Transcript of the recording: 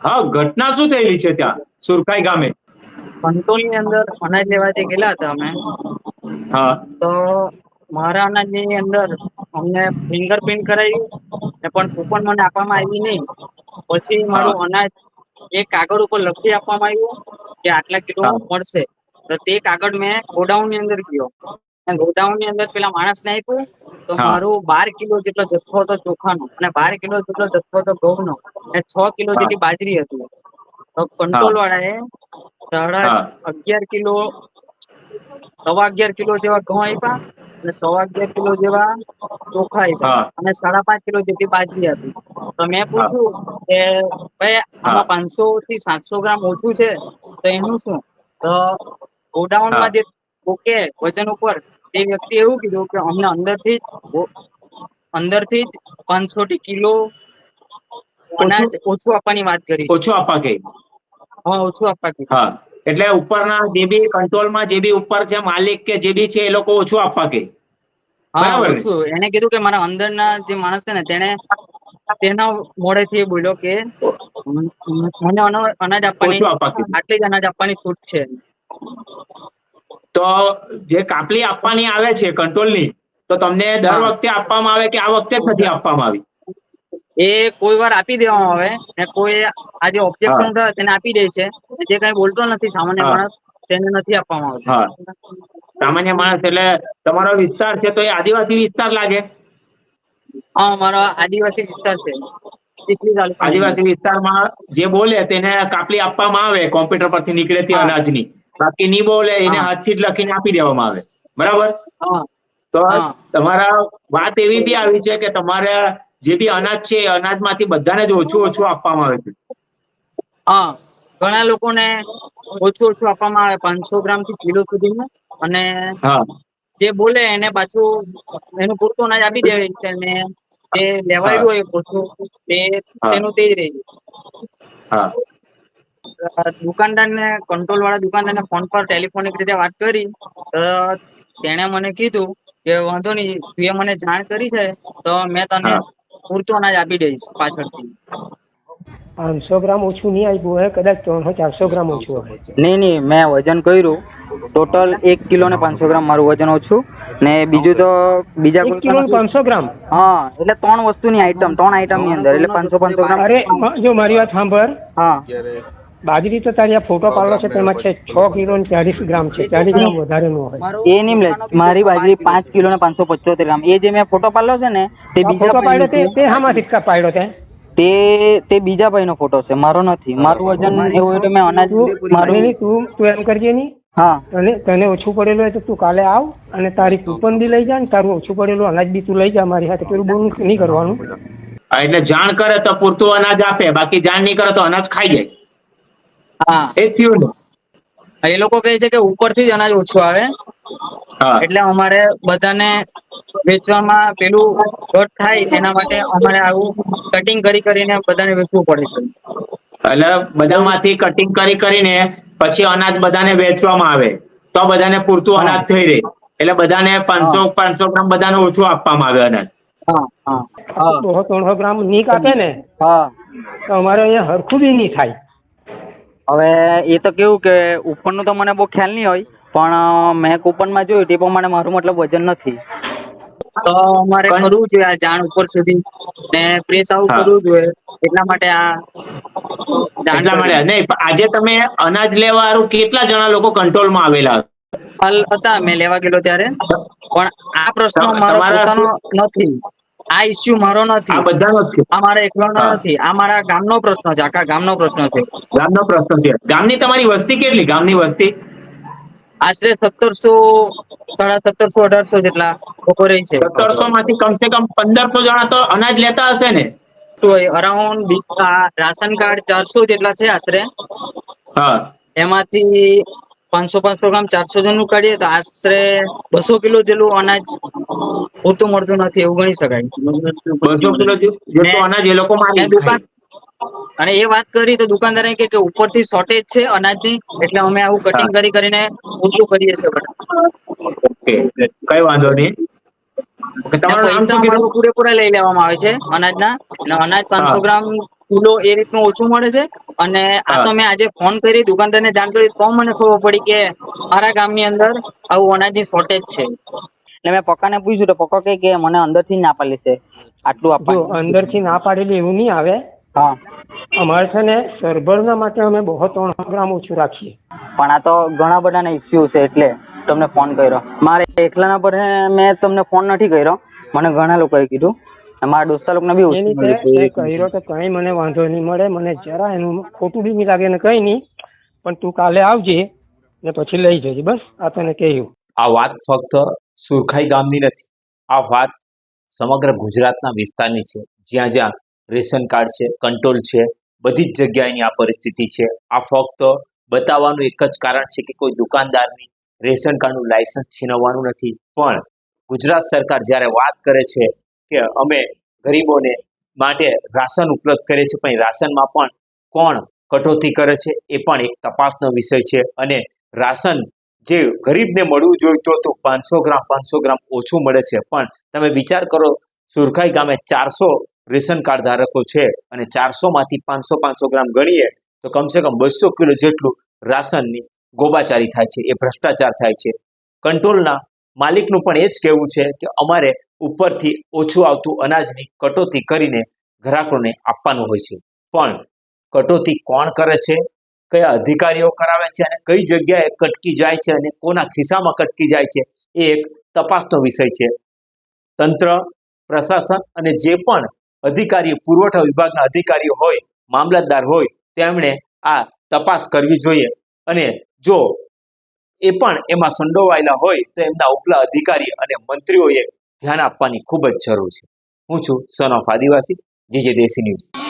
હા ઘટના શું થયેલી છે ત્યાં? સુરખાઈ ગામે? કંટ્રોલની અંદર અનાજ લેવા જે ગયેલા હતા અમે. હા. તો મારા અનાજની અંદર અમને ફિંગરપ્રિન્ટ કરાવી ને પણ કૂપન મને આપવામાં આવી નહીં. પછી મારું અનાજ એ કાગળ ઉપર લખી આપવામાં આવ્યું કે આટલા કિલો મળશે. તો તે કાગળ મેં ગોડાઉનની અંદર ગયો. ગોડાઉનની અંદર પેલા માણસ ને આપ્યું. તો. મારું બાર કિલો જેટલો જથ્થો હતો ચોખાનો અને બાર કિલો જેટલો જથ્થો હતો ઘઉંનો અને છ કિલો જેટલી બાજરી હતી. તો કંટ્રોલ વાળાએ સાડા અગિયાર કિલો સવા અગિયાર કિલો જેવા ઘઉં આપ્યા અને સવા અગિયાર કિલો જેવા ચોખા આપ્યા અને સાડા પાંચ કિલો જેટલી બાજરી હતી તો મેં પૂછ્યું કે ભાઈ આમાં પાંચસો થી સાતસો ગ્રામ ઓછું છે તો એનું શું? તો ગોડાઉનમાં. જે ઓકે વજન ઉપર તે વ્યક્તિ એવું કીધું કે અમને અંદરથી અંદરથી જ પાંચસો થી કિલો અનાજ ઓછું? આપવાની વાત કરી ઓછું આપવા કે હા ઓછું આપવા કીધું હા. એટલે ઉપરના જે બી કંટ્રોલમાં જે બી ઉપર છે માલિક કે જે બી છે એ લોકો ઓછું આપવા કે હા ઓછું. એને કીધું કે મારા અંદરના જે માણસ છે ને તેને તેના મોડેથી બોલ્યો કે મને અનાજ આપવાની. આટલી જ અનાજ આપવાની છૂટ છે. તો જે કાપલી આપવાની આવે છે કંટ્રોલની તો તમને દર વખતે આપવામાં આવે કે આ વખતે જ નથી આપવામાં આવી? એ કોઈ વાર આપી દેવામાં આવે ને કોઈ આ જે ઓબ્જેક્શન થાય તેને આપી દે છે. જે કઈ બોલતો નથી સામાન્ય માણસ તેને નથી આપવામાં આવતો. સામાન્ય માણસ એટલે તમારો વિસ્તાર છે તો એ આદિવાસી વિસ્તાર લાગે. હા મારો આદિવાસી વિસ્તાર છે. આદિવાસી વિસ્તારમાં જે બોલે તેને કાપલી આપવામાં આવે કોમ્પ્યુટર પરથી નીકળે તે. અનાજની. બાકી નહીં બોલે એને. હાથથી જ લખીને આપી દેવામાં આવે. બરાબર? તો તમારા વાત એવી બી આવી છે કે તમારે જે બી અનાજ છે એ અનાજમાંથી બધાને જ ઓછું ઓછું આપવામાં આવે છે. હા. ઘણા લોકોને ઓછું ઓછું આપવામાં આવે પાંચસો ગ્રામથી કિલો સુધીનું. અને જે બોલે એને પાછું એનું પૂરતું અનાજ આપી દે છે ને લેવાય લેવાયેલું એ ઓછું તે. તેનું તે જ રહે છે. હા. દુકાનદાર કંટ્રોલ વાળા દુકાનદારને ફોન પર ટેલિફોનિક રીતે વાત કરી તો તેણે મને કીધું કે વાંધો નહીં તું એ મને જાણ કરી છે તો મેં તને પૂરતો અનાજ આપી દઈશ પાછળથી. પાંચસો ગ્રામ ઓછું નહીં આવ્યું હોય કદાચ ત્રણસો ચારસો ગ્રામ ઓછું હોય. નહીં નહીં મેં વજન કર્યું. ટોટલ એક કિલો ને પાંચસો ગ્રામ મારું વજન ઓછું. ને બીજું તો બીજા એક કિલો પાંચસો ગ્રામ? હા એટલે ત્રણ વસ્તુની આઈટમ ત્રણ આઈટમની અંદર એટલે પાંચસો પાંચસો ગ્રામ. અરે જો મારી વાત સાંભળ. હા. બાજરી તો તારી આ ફોટો પાડો છે તેમાં છે છ કિલો ને ચાલીસ ગ્રામ છે. ચાલીસ ગ્રામ વધારે નો હોય. એ નહીં લે મારી બાજરી પાંચ કિલો ને પાંચસો પચોતેર ગ્રામ. એ જે મેં ફોટો પાડ્યો છે ને તે બીજો પાડ્યો તે હામાં સિક્કા પાડ્યો તે? તે તે બીજા ભાઈનો ફોટો છે મારો નથી. મારું વજન એવું હોય તો મેં અનાજ મારું તું તું એમ કરજે નહીં. હા. તને તને ઓછું પડેલું હોય તો તું કાલે આવ અને તારી કૂપન બી લઈ જા ને તારું ઓછું પડેલું અનાજ બી તું લઈ જા મારી સાથે પેલું બોલું નહીં કરવાનું. એટલે જાણ કરે તો પૂરતું અનાજ આપે બાકી જાણ નહીં કરે તો અનાજ ખાઈ જાય. હા. એ થયું ને. એ લોકો કહે છે કે ઉપરથી જ અનાજ ઓછું આવે. એટલે અમારે બધાને વેચવામાં પેલું ઘટ થાય એના માટે અમારે આવું કટિંગ કરી કરીને બધાને વેચવું પડે છે. એટલે બધામાંથી કટિંગ કરી કરીને પછી અનાજ બધાને વેચવામાં આવે. તો બધાને પૂરતું અનાજ થઈ રહે. એટલે બધાને પાંચસો પાંચસો ગ્રામ બધાને ઓછું આપવામાં આવે અનાજ. ત્રણસો ગ્રામ નીક આપે ને? હા. તો અમારે અહીંયા હરખું બી નહીં થાય. હવે એ તો કેવું કે ઉપરનું તો મને બહુ ખ્યાલ નહીં હોય પણ મેં કૂપનમાં જોયું તે પ્રમાણે મારું મતલબ વજન નથી. તો અમારે કરવું જોઈએ આ જાણ ઉપર સુધી. ને પ્રેસ આવું કરવું જોઈએ. એટલા માટે આ એટલા. માટે નહીં આજે તમે અનાજ લેવા હારું કેટલા જણા લોકો કંટ્રોલમાં આવેલા હાલ હતા મેં લેવા ગયેલો ત્યારે. પણ આ પ્રશ્ન મારો પોતાનો નથી. આ ઇસ્યુ મારો નથી. આ બધાનો છે આ મારા એકલાનો. નથી. આ મારા ગામનો પ્રશ્ન છે આખા ગામનો પ્રશ્ન છે. ગામનો પ્રશ્ન છે. ગામની તમારી વસ્તી કેટલી? ગામની વસ્તી? આશરે સત્તરસો સાડા સત્તરસો અઢારસો જેટલા લોકો રહે છે. સત્તરસો માંથી કમસે કમ પંદરસો જણા તો અનાજ લેતા હશે ને? અરાઉન્ડ રાશન કાર્ડ ચારસો જેટલા છે આશરે. હા. એમાંથી પાંચસો પાંચસો ગ્રામ ચારસો જણનું કાઢીએ તો આશરે બસો કિલો જેટલું અનાજ પૂરતું મળતું નથી એવું ગણી શકાય. બસો કિલો જેટલું અનાજ એ લોકો દુકાન અને એ વાત કરી તો દુકાનદારે કે કે ઉપરથી શોર્ટેજ છે અનાજની એટલે અમે આવું કટિંગ કરી કરીને ઊંચું કરીએ છીએ બધા. ઓકે કઈ વાંધો નહીં. પૈસા પૂરેપૂરા લઈ લેવામાં આવે છે અનાજના. અને અનાજ પાંચસો ગ્રામ કિલો એ રીતનું ઓછું મળે છે. અને આ તો મેં આજે ફોન કરી દુકાનદારને જાણ કરી તો મને ખબર પડી કે મારા ગામની અંદર આવું અનાજની શોર્ટેજ છે. એટલે મેં પપ્પાને પૂછ્યું તો પપ્પા કહે કે મને અંદરથી ના પાડી છે. આટલું જો અંદરથી ના પાડેલી એવું નહીં આવે. હા. અમારે છે ને સરભરના માટે અમે બહુ ત્રણ ગ્રામ ઓછું રાખીએ. પણ આ તો ઘણા બધાના ઇસ્યુ છે એટલે તમને ફોન કર્યો. મારે એકલાના પર મેં તમને ફોન નથી કર્યો. મને ઘણા લોકોએ કીધું. મારા દોસ્તા લોકોને બી એની ઓછું તે તે મળ્યું કર્યો તો કંઈ મને વાંધો નહીં મળે મને જરા એનું ખોટું બી નહીં લાગે ને કંઈ નહીં. પણ તું કાલે આવજે ને પછી લઈ જજે. બસ આ તને કહ્યું. આ વાત ફક્ત સુરખાઈ ગામની નથી. આ વાત સમગ્ર ગુજરાતના વિસ્તારની છે. જ્યાં જ્યાં રેશન કાર્ડ છે, કંટ્રોલ છે, બધી જ જગ્યાએની આ પરિસ્થિતિ છે. આ ફક્ત બતાવવાનું એક જ કારણ છે કે કોઈ દુકાનદારની રેશન કાર્ડનું લાયસન્સ છીનવવાનું નથી. પણ ગુજરાત સરકાર જ્યારે વાત કરે છે કે અમે ગરીબોને માટે રાશન ઉપલબ્ધ કરે છે, પણ રાશનમાં પણ કોણ કટોતી કરે છે, એ પણ એક તપાસનો વિષય છે. અને રાશન જે ગરીબને મળવું જોઈતું હતું પાંચસો ગ્રામ પાંચસો ગ્રામ ઓછું મળે છે. પણ તમે વિચાર કરો, સુરખાઈ ગામે ચારસો રેશન કાર્ડ ધારકો છે અને ચારસોમાંથી પાંચસો પાંચસો ગ્રામ ગણીએ તો કમસે કમ બસો કિલો જેટલું રાશનની ગોબાચારી થાય છે, એ ભ્રષ્ટાચાર થાય છે. કંટ્રોલના માલિકનું પણ એ જ કહેવું છે કે અમારે ઉપરથી ઓછું આવતું અનાજની કટોતી કરીને ગ્રાહકોને આપવાનું હોય છે. પણ કટોતી કોણ કરે છે, કયા અધિકારીઓ કરાવે છે અને કઈ જગ્યાએ કટકી જાય છે અને કોના ખિસ્સામાં કટકી જાય છે, એ એક તપાસનો વિષય છે. તંત્ર, પ્રશાસન અને જે પણ અધિકારીઓ, પુરવઠા વિભાગના અધિકારીઓ હોય, મામલતદાર હોય, તેમણે આ તપાસ કરવી જોઈએ. અને જો એ પણ એમાં સંડોવાયેલા હોય, તો એમના ઉપલા અધિકારી અને મંત્રીઓએ ધ્યાન આપવાની ખૂબ જ જરૂર છે. હું છું સન ઓફ આદિવાસી જીજે દેશી ન્યૂઝ.